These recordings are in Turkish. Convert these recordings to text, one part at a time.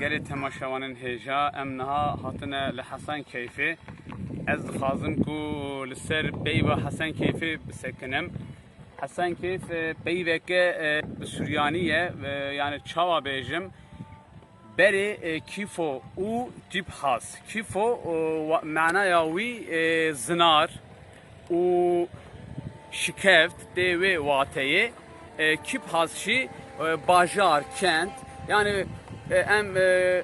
گلی تماشاوانن هجا ام نها هاتنه لحسن کیفی از خازم کو لسر بی و حسن کیفی بسکنم حسن کیف بی وکه بسوریانیه yani çava bejim beri e, kifo u cip has kifo e, mana yawi e, zinar u şikeft devi vateye e, kip hasşi e, bajar kent yani e, em e,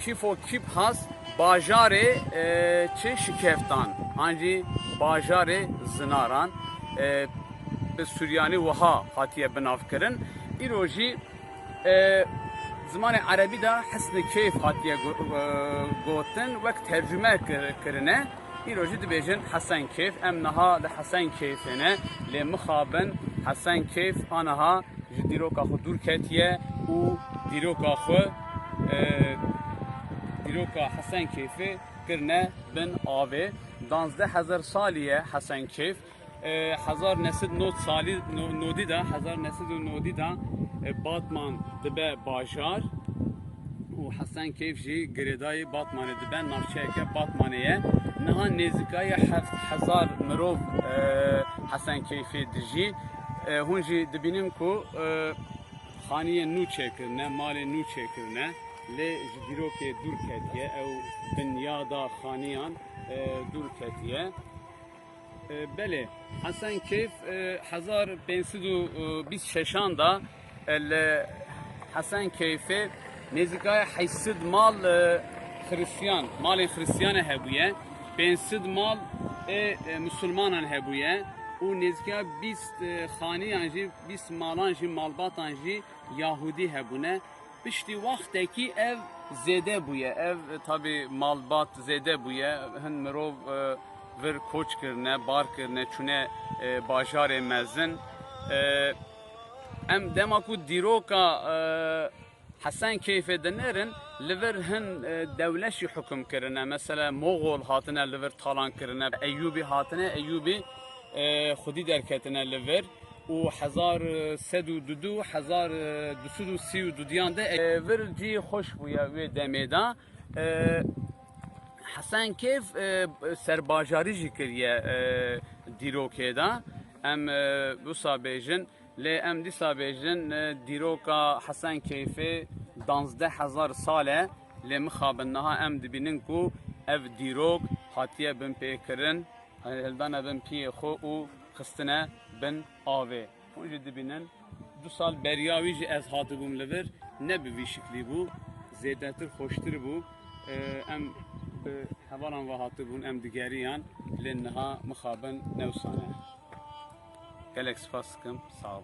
kifo kip has bajare e, çi şikeftan hangi bajare zinaran e, به سوریانی وها هاتیه بناف کرن ایروژی زمان عربی دا حسن کیف هاتیه گوتن وقت ترجمه کرنه ایروژی دبیجن حسن کیف ام نها ده حسن کیفنه لی مخابن حسن کیف آنها دیروکا خو دور کتیه و dîroka xwe dîroka Hesenkeyfê kirine bin avê danzdeh hezar salî ye Hesenkeyf e, hezar nesid nod salî nodî de hezar nesid û nodî de Batman dibe bajar û Hesenkeyf jî girêdayê Batmanê dibe navçeyeke Batmanê ye niha nêzîkaya heft hezar mirov e, Hesenkeyfê dijî e, hûn jî dibinim ku دبینیم کو خانیه نو چکرنه مال نو چکرنه لی جدیرو که دور کتیه او دنیا دا خانیان دور کتیه بله حسن کیف هزار بنسید و بیس ششان دا حسن کیفه نزدیکای حیصد مال خریستیان مال خریستیان هبویه بنسید مال مسلمانان هبویه و نزدیکای بیست خانی انجی بیست مالان جی مالبات انجی یهودی هبونه بشتی وقتی کی ev zede buye ev tabi malbat zede buye hin mirov vir koç kirne bar kirne çune bajarê mezin em dema ku dîroka Hesen keyfe dinerin li vir hin devleşî hukm kirine mesela Moğol hatine li vir talan kirine Eyyubi li vir. Û hezar sed û dudu hezar dusud û sî û dudiyan de vir cî hoş bûye wê demê da Hesen Kêf serbajarî jî kiriye dîrokê da em wisa bêjin lê em dîsa bêjin dîroka Hesen Kêfê danzdeh hezar sal e lê mixabin niha em dibînin ku ev dîrok hatiye bin pêkirin heldana bin piyê xwe û xistine bin avê hûn jî dibînin du sal beriya wî jî ez hatibûm li ne bi vî şiklî bû zêdetir xweştir bû. Em hevalan ve hatibûn em digeriyan lê niha mixabin newsane. Gelek spas dikim sağ